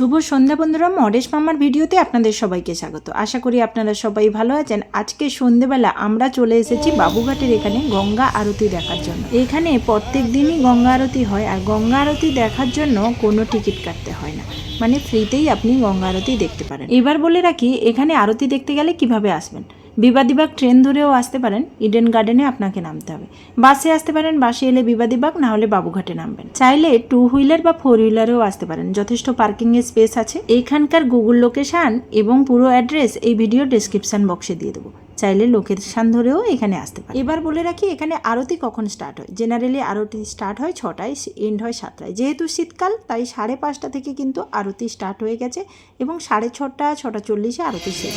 শুভ সন্ধ্যা বন্ধুরা মরেশ মামার ভিডিওতে আপনাদের সবাইকে স্বাগত। আশা করি আপনারা সবাই ভালো আছেন। আজকে সন্ধেবেলা আমরা চলে এসেছি বাবুঘাটের এখানে গঙ্গা আরতি দেখার জন্য। এখানে প্রত্যেক দিনই গঙ্গা আরতি হয় আর গঙ্গা আরতি দেখার জন্য কোনো টিকিট কাটতে হয় না। মানে ফ্রিতেই আপনি গঙ্গা আরতি দেখতে পারেন। এবার বলে রাখি, এখানে আরতি দেখতে গেলে কীভাবে আসবেন? বিবাদীবাগ ট্রেন ধরেও আসতে পারেন, ইডেন গার্ডেনে আপনাকে নামতে হবে। বাসে আসতে পারেন, বাসে এলে বিবাদীবাগ, না হলে বাবুঘাটে নামবেন। চাইলে টু হুইলার বা ফোর হুইলারেও আসতে পারেন। যথেষ্ট পার্কিং এর স্পেস আছে। এখানকার গুগল লোকেশন এবং পুরো অ্যাড্রেস এই ভিডিও ডেসক্রিপশন বক্সে দিয়ে দেবো। চাইলে লোকেশন ধরেও এখানে আসতে পারে এবার বলে রাখি, এখানে আরতি কখন স্টার্ট হয়? জেনারেলি আরতি স্টার্ট হয় ছটায় এন্ড হয় সাতটায়। যেহেতু শীতকাল, তাই সাড়ে পাঁচটা থেকে কিন্তু আরতি স্টার্ট হয়ে গেছে এবং সাড়ে ছটা ছটা চল্লিশে আরতি শেষ।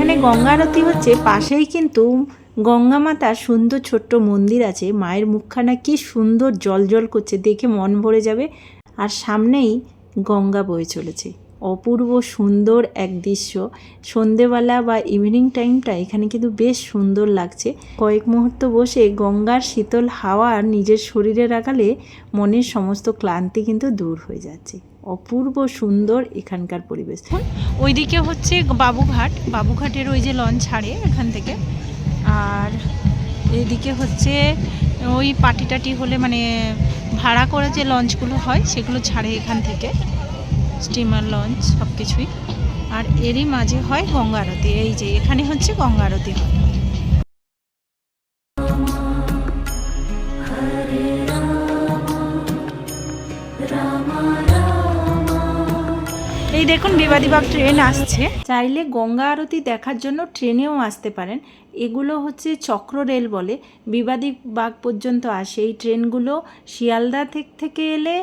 এখানে গঙ্গা আরতি হচ্ছে পাশেই কিন্তু গঙ্গা মাতার সুন্দর ছোট্ট মন্দির আছে। মায়ের মুখখানা কি সুন্দর জল জল করছে, দেখে মন ভরে যাবে। আর সামনেই গঙ্গা বয়ে চলেছে। অপূর্ব সুন্দর এক দৃশ্য। সন্ধেবেলা বা ইভিনিং টাইমটা এখানে কিন্তু বেশ সুন্দর লাগছে। কয়েক মুহূর্ত বসে গঙ্গার শীতল হাওয়া নিজের শরীরে রাখালে মনের সমস্ত ক্লান্তি কিন্তু দূর হয়ে যাচ্ছে। অপূর্ব সুন্দর এখানকার পরিবেশ। ওইদিকে হচ্ছে বাবুঘাট। বাবুঘাটের ওই যে লঞ্চ ছাড়ে এখান থেকে। আর এদিকে হচ্ছে ওই পার্টি টাটি হলে মানে ভাড়া করে যে লঞ্চগুলো হয়, সেগুলো ছাড়ে এখান থেকে। স্টিমার লঞ্চ সব কিছুই আর এরই মাঝে হয় গঙ্গা আরতি এই যে, এখানে হচ্ছে গঙ্গা আরতি হয়। দেখুন বিবাদীবাগ ট্রেন আসছে। চাইলে গঙ্গা আরতি দেখার জন্য ট্রেনেও আসতে পারেন। এগুলো হচ্ছে চক্র রেল বলে। বিবাদীবাগ পর্যন্ত আসে। এই ট্রেনগুলো শিয়ালদা থেকে থেকে এলে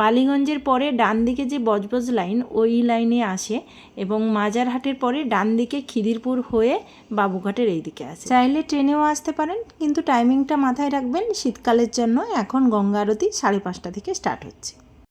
বালিগঞ্জের পরে ডান দিকে যে বজবজ লাইন ওই লাইনে আসে এবং মাজারহাটের পরে ডান দিকে খিদিরপুর হয়ে বাবুঘাটের এই দিকে আসে। চাইলে ট্রেনেও আসতে পারেন, কিন্তু টাইমিংটা মাথায় রাখবেন শীতকালের জন্য। এখন গঙ্গা আরতি সাড়ে পাঁচটা থেকে স্টার্ট হচ্ছে।